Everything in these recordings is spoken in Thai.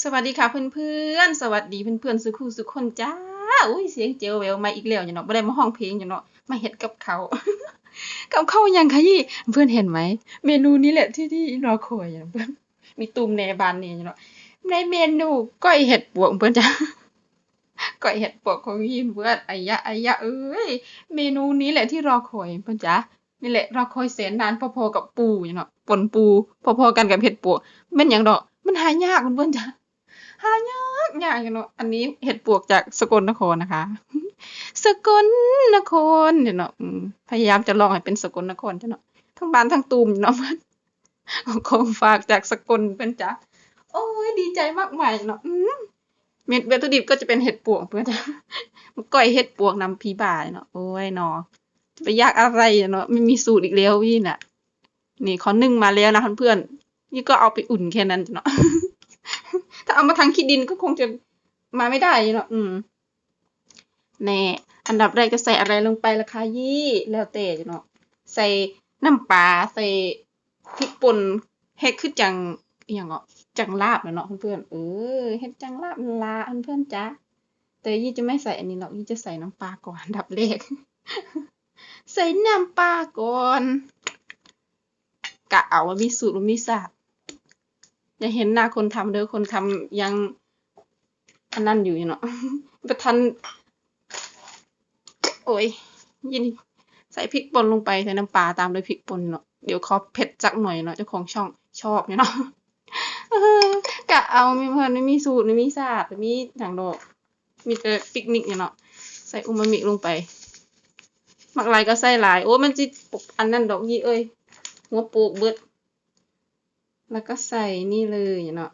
สวัสดีค่ะเพื่อนๆ สวัสดีเพื่อนๆ สุขุสุขคนจ้า อุ้ยเสียงเจลแววมาอีกแล้วอยู่เนาะบ่ได้มาห้องเพลงอยู่เนาะมาเฮ็ดกับเขา กับเขายังคะยี่เพื่อนเห็นไหม เมนูนี้แหละที่ที่รอคอยอะเพื่อน มีตุ่มในบานเนี่อยู่เนาะในเมนูก้อยเห็ดปวกเพื่อนจ้าก้อยเห็ดปวกของยี่เพื่อนอายะไอายะเอ้ย เมนูนี้แหละที่รอคอยเพื่อนจ้านี่แหละรอคอยแสนนานพอๆกับปูอยู่เนาะปนปูพอๆกันกับเห็ดปวกม่นหยังดอก มันหายากเพื่อนจ้า หายากยากอยู่เนาะอันนี้เห็ดปวกจากสกลนครนะคะ สกลนครเนี่ยเนาะพยายามจะลองให้เป็นสกลนครจ้ะเนาะทั้งบ้านทั้งตูมอยู่เนาะเพื่อนของฝากจากสกลเพื่อนจ้ะโอ้ยดีใจมากมายเนาะเม็ดวัตถุดิบก็จะเป็นเห็ดปวกเพื่อนจ้ะก้อยเห็ดปวกนำพีบ่ายเนาะโอ้ยเนาะไปยากอะไรเนาะไม่มีสูตรอีกแล้วพี่น่ะ นี่เขานึ่งมาแล้วนะเพื่อนๆนี่ก็เอาไปอุ่นแค่นั้นจ้ะเนาะ ถ้าเอามาทางขี้ดินก็คงจะมาไม่ได้เนาะอืมแน่อันดับแรกจะใส่อะไรลงไปล่ะคะยี่แล้วแต่เนาะใส่น้ำปลาใส่พริกป่นเฮ็ดคือจังอย่างเนาะจังลาบเนาะเพื่อนๆเออเฮ็ดจังลาบลาเพื่อนๆจ้ะแต่ยี่จะไม่ใส่อันนี้หรอกยี่จะใส่น้ำปลาก่อนอันดับแรกใส่น้ำปลาก่อนกะเอาว่ามีสูตรว่ามีศาสตร์ อย่าเห็นหน้าคนทำเด้อคนทำยังอันนั้นอยู่เนาะประทัน โอ้ย ยิน ใส่พริกป่นลงไปใส่น้ำปลาตามด้วยพริกป่นเนาะเดี๋ยวขอเผ็ดจักหน่อยเนาะเจ้าของช่องชอบเนาะกะเอามีเพิ่นไม่มีสูตรไม่มีศาสตร์ไม่มีทางดอกมีแต่ปิกนิกเนาะใส่อูมามิลงไปมักหลายก็ใส่หลาย โอ้มันจิปกอันนั้นดอกยี่เอ้ยหัวโปกเบิด แล้วก็ใส่นี่เลยเนาะ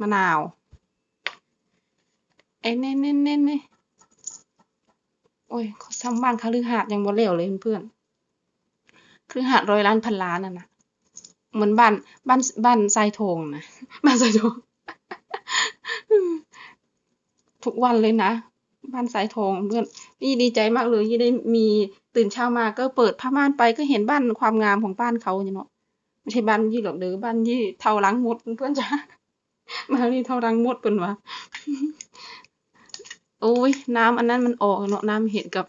มะนาวไอ้เน่เน่เน่เน่โอ้ยเขาทำบ้านคฤหาสน์ยังบ่แล้วเลยเพื่อนคฤหาสน์ร้อยล้านพันล้านน่ะนะเหมือนบ้านบ้านบ้านทรายทงนะบ้านทรายทงทุกวันเลยนะ บ้านสายทองเพื่อนนี่ดีใจมากเลยที่ได้มีตื่นเช้ามาก็เปิดผ้าม่านไปก็เห็นบ้านความงามของบ้านเขาเนาะไม่ใช่บ้านยี่หรอกเด้อบ้านยี่เท่ารังมดเพื่อนจ้ามานี่เท่ารังมดเป็นวะโอ้ยน้ำอันนั้นมันออกเนาะน้ำเห็ดกับ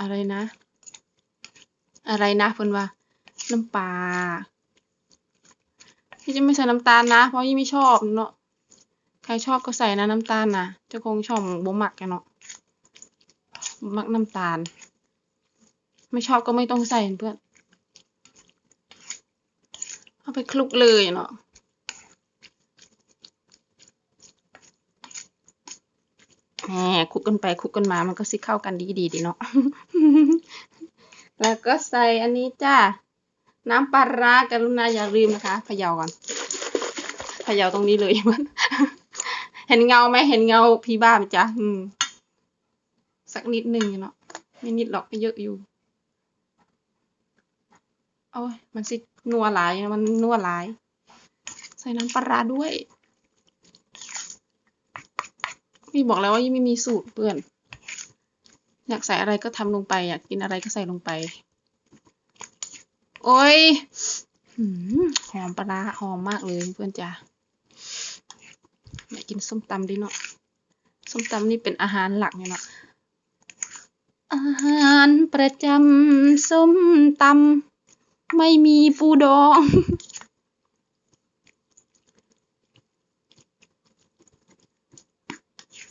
อะไรนะ อะไรนะเพิ่อนว่า น้ำปลาที่จะไม่ใส่น้ำตาลนะ เพราะยี่ไม่ชอบเนาะใครชอบก็ใส่นะน้ำตาลนะเจ้าคงชอบบ่มักกันเนาะ มักน้ำตาล ไม่ชอบก็ไม่ต้องใส่เพื่อน เอาไปคลุกเลยเนาะแหมคลุกกันไปคลุกกันมามันก็สิเข้ากันดีดีดีเนาะ แล้วก็ใส่อันนี้จ้า น้ำปลาร้ากรุณาอย่าลืมนะคะเยาก่อนเยาตรงนี้เลยมัน เห็นเงาไหมเห็นเงาพี่บ้าไหมจ๊ะอืม สักนิดหนึ่งเนาะไม่นิดหรอกก็เยอะอยู่โอ้ยมันสินัวหลายมันนัวหลาย ใส่น้ำปลาราด้วย พี่บอกแล้วว่ายังไม่มีสูตรเพื่อน อยากใส่อะไรก็ทำลงไป อยากกินอะไรก็ใส่ลงไป โอ้ยหืมหอมปลาราหอมมากเลยเพื่อนจ้าอยากกินส้มตำดิเนาะส้มตำนี่เป็นอาหารหลักเนาะ อาหารประจำส้มตำไม่มีปูดอง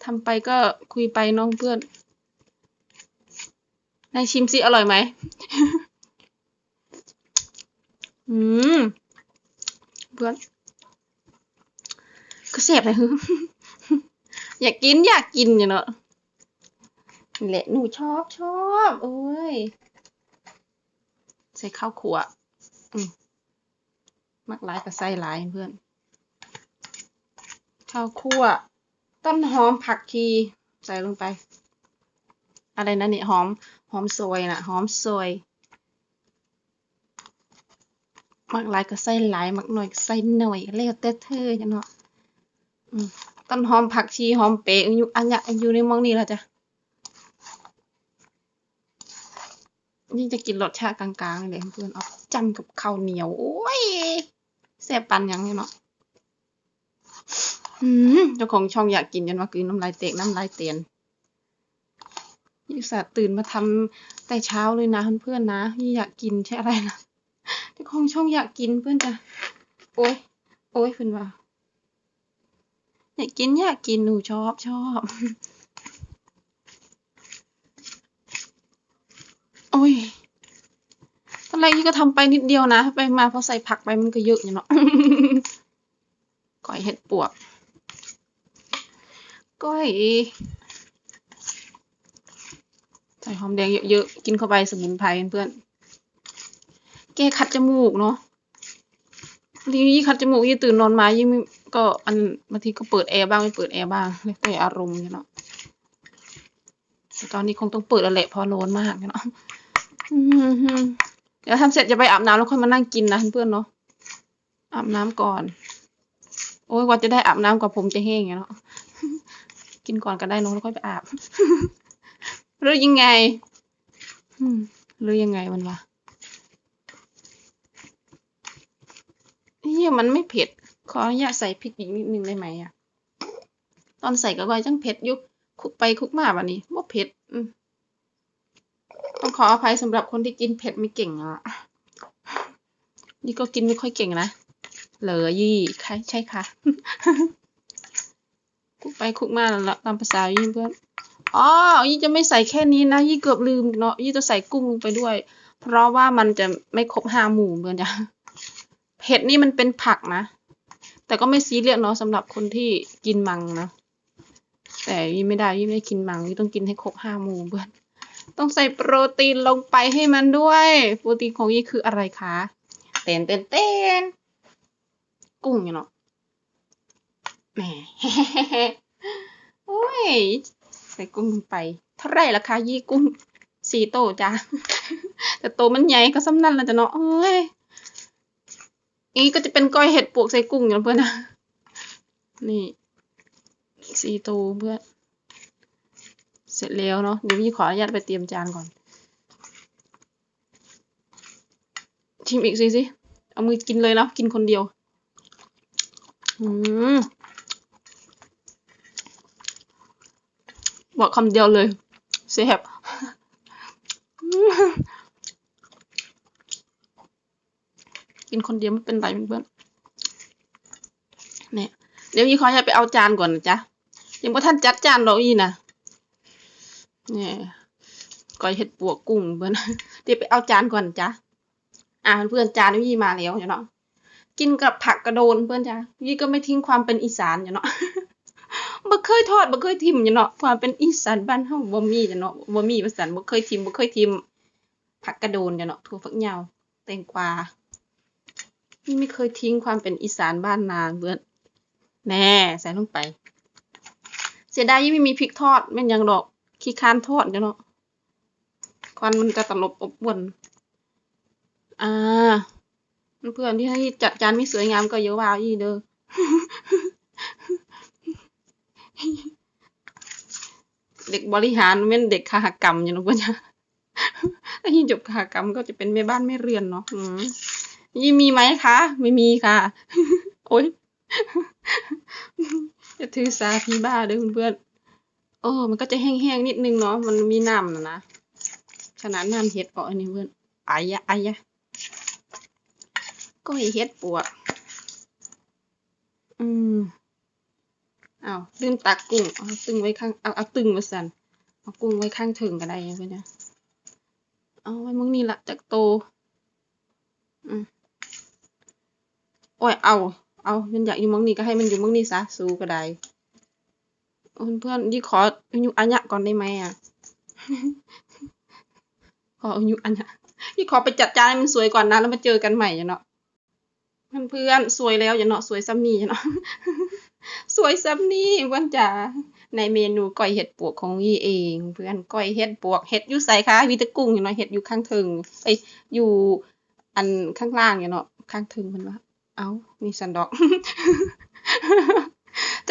ทำไปก็คุยไปน้องเพื่อนนายชิมสิ อร่อยไหม อืม เพื่อน ก็เสพเลยฮึอยากกินอยากกินอยู่เนาะ นี่แหละหนูชอบชอบโอ้ย ใส่ข้าวขัวอืมมักหลายกับใส่หลายเพื่อน ข้าวคั่ว ต้นหอมผักชีใส่ลงไป อะไรนะเนี่ยหอมหอมซอยนะหอมซอยมักหลายก็ใส่หลายมักหน่อยก็ใส่หน่อยแล้วแต่เธอจ้ะเนาะต้นหอมผักชีหอมเปรย์อยู่อันเนี้ยอยู่ในมองนี้แล้วจ้ะ นี่จะกินรสชาติกลางๆเลยเพื่อนเอาจำกับข้าวเหนียว โอ้ยแซ่บปันยังเนี่ยเนาะอืมเจ้าของช่องอยากกินจนว่ากลืนน้ำลายเตกน้ำลายเตียนยี่สาตื่นมาทำแต่เช้าเลยนะเพื่อนๆนะยี่อยากกินใช่อะไรนะเจ้าของช่องอยากกินเพื่อนจ้ะโอ้ยโอ้ยเพื่อนว่าอยากกินอยากกินหนูชอบชอบ โอ้ยตอนแรกยี่ก็ทำไปนิดเดียวนะ ไปมาพอใส่ผักไปมันก็เยอะอยู่เนาะก้อยเห็ดปวกก้อยใส่หอมแดงเยอะๆ กินเข้าไปสมุนไพรเพื่อน แก้คัดจมูกเนาะทีนี้คัดจมูกยี่ตื่นนอนมายี่งก็อันบางทีก็เปิดแอร์บ้างไม่เปิดแอร์บ้างแล้วแต่อารมณ์เนาะแต่ตอนนี้คงต้องเปิดแล้วแหละเพอร้อนมากเนาะ เดี๋ยวทำเสร็จจะไปอาบน้ำแล้วค่อยมานั่งกินนะเพื่อนเนาะอาบน้ำก่อน โอ้ยกว่าจะได้อาบน้ำกว่าผมจะแห้งเนาะกินก่อนก็ได้เนอะแล้วค่อยไปอาบหรือยังไงหรือยังไงมันวะเฮียมันไม่เผ็ด ขออนุญาตใส่พริกอีกนิดนึงได้ไหมอะตอนใส่ก็ก้อยจังเผ็ดยุคคุกไปคุกมาแบบนี้ว่าเผ็ด อืม ขออภัยสำหรับคนที่กินเผ็ดไม่เก่งอะ นี่ก็กินไม่ค่อยเก่งนะ เหลือยี่ใช่ใช่ค่ะ คุกไปคุกมาแล้วตามภาษายี่เพื่อน อ๋อ ยี่จะไม่ใส่แค่นี้นะ ยี่เกือบลืมเนาะ ยี่จะใส่กุ้งลงไปด้วย เพราะว่ามันจะไม่ครบห้าหมู่เพื่อนจ้ะเผ็ดนี่มันเป็นผักนะ แต่ก็ไม่ซีเรียสเนาะสำหรับคนที่กินมังนะ แต่ยี่ไม่ได้ยี่ไม่ได้กินมังยี่ต้องกินให้ครบห้าหมู่เพื่อน ต้องใส่โปรตีนลงไปให้มันด้วย โปรตีนของยี่คืออะไรคะเต้นเต้นเต้นกุ้งอยู่เนาะแหมโอ้ย ใส่กุ้งลงไป เท่าไหรราคายี่กุ้งสี่โตจ้าแต่โตมันใหญ่ก็ซ้ำนั่นแหละจ้ะเนาะเอ้ยอีก็จะเป็นก้อยเห็ดปวกใส่กุ้งอยู่นะเพื่อนนะนี่สี่โตเพื่อน เสร็จแล้วเนาะเดี๋ยวพี่ขออนุญาตไปเตรียมจานก่อน ชิมอีกสิสิเอามือกินเลยแล้วกินคนเดียว อืมบอกคำเดียวเลยเสียบกินคนเดียวไม่เป็นไรเพื่อนเนี่ยเดี๋ยวยี่ขอจะไปเอาจานก่อนนะจ๊ะยังบ่ท่านจัดจานดอกอีนะ เนี่ยก้อยเห็ดปวกกุ้งเพื่อนเดี๋ยวไปเอาจานก่อนจ้ะอ่าเพื่อนจานยี่มาแล้วเนาะกินกับผักกระโดนเพื่อนจ้ะยี่ก็ไม่ทิ้งความเป็นอีสานอยู่เนาะบ่เคยทอดบ่เคยทิมอยู่เนาะความเป็นอีสานบ้านเฮาบ่มีเนาะบ่มีว่าซั่นบ่เคยทิมบ่เคยทิมผักกระโดนเนาะถั่วฝักยาวแตงกวานี่ไม่เคยทิ้งความเป็นอีสานบ้านนาเพื่อนแน่ใส่ลงไป เสียดายยี่ไม่มีพริกทอดแม่นยังดอก ขี้ค้านทอดเนาะควันมันจะตลบอบอวนอ่าเพื่อนที่ให้จัดจานไม่สวยงามก็เยอะว่าอีเด้อเด็กบริหารเป็นเด็กคหกรรมอยู่เนาะเพื่อนจ้ะถ้ายิ่งจบคหกรรมก็จะเป็นแม่บ้านแม่เรือนเนาะยี่มีไหมคะ ไม่มีค่ะ โอ๊ยจะถือสาพี่บ้าเด้อเพื่อน ๆโอ้มันก็จะแห้งๆนิดนึงเนาะ มันมีน้ำนะนะ ขนาดน้ำเห็ดออกอันนี้เพื่อนอายะอายะ ก็เห็ดปวกอืมอ้าวลืมตักกุ้ง เอาตึงไว้ข้าง เอาเอาตึงมาสั่น เอากุ้งไว้ข้างถึงก็ได้เพื่อนนะเอาไว้มึงนี่ละจากโต อืมโอ้ย เอา เอา มันอยากอยู่มึงนี่ก็ให้มันอยู่มึงนี่ซะสู้ก็ได้ เพื่อนเพื่อนยี่ขออยู่อัญญะก่อนได้ไหมอะ ขออยู่อัญญะยี่ขอไปจัดจานให้มันสวยก่อนนะ แล้วมาเจอกันใหม่จ้ะเนาะเพื่อนเพื่อนสวยแล้วจ้ะเนาะ สวยซ้ำนี่จ้ะเนาะ สวยซ้ำนี่เพื่อนจ๋า ในเมนูก้อยเห็ดปวกของยี่เอง เพื่อนก้อยเห็ดปวก เห็ดอยู่ใส่ค่ะมีตะกุ้งอยู่เนาะ เห็ดอยู่ข้างถึงเอ้ยอยู่อันข้างล่างอยู่เนาะ ข้างถึงมันว่า เอ้ามีสันดอก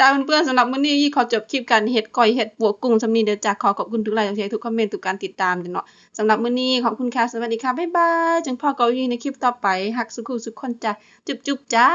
จ้าเพื่อนๆสำหรับมื้อนี้ยี่ขอจบคลิปการเห็ดก้อยเห็ดปวกกุ้งสำนีเดี๋ยวจากขอขอบคุณทุกไลค์ทุกแชร์ทุกคอมเมนต์ทุกการติดตามจ้ะเนาะสำหรับมื้อนี้ขอบคุณค่ะสวัสดีค่ะบ๊ายบายจังพ่อเกาอยู่ในคลิปต่อไปฮักสุขุสุขคนจ้าจุ๊บๆจ้า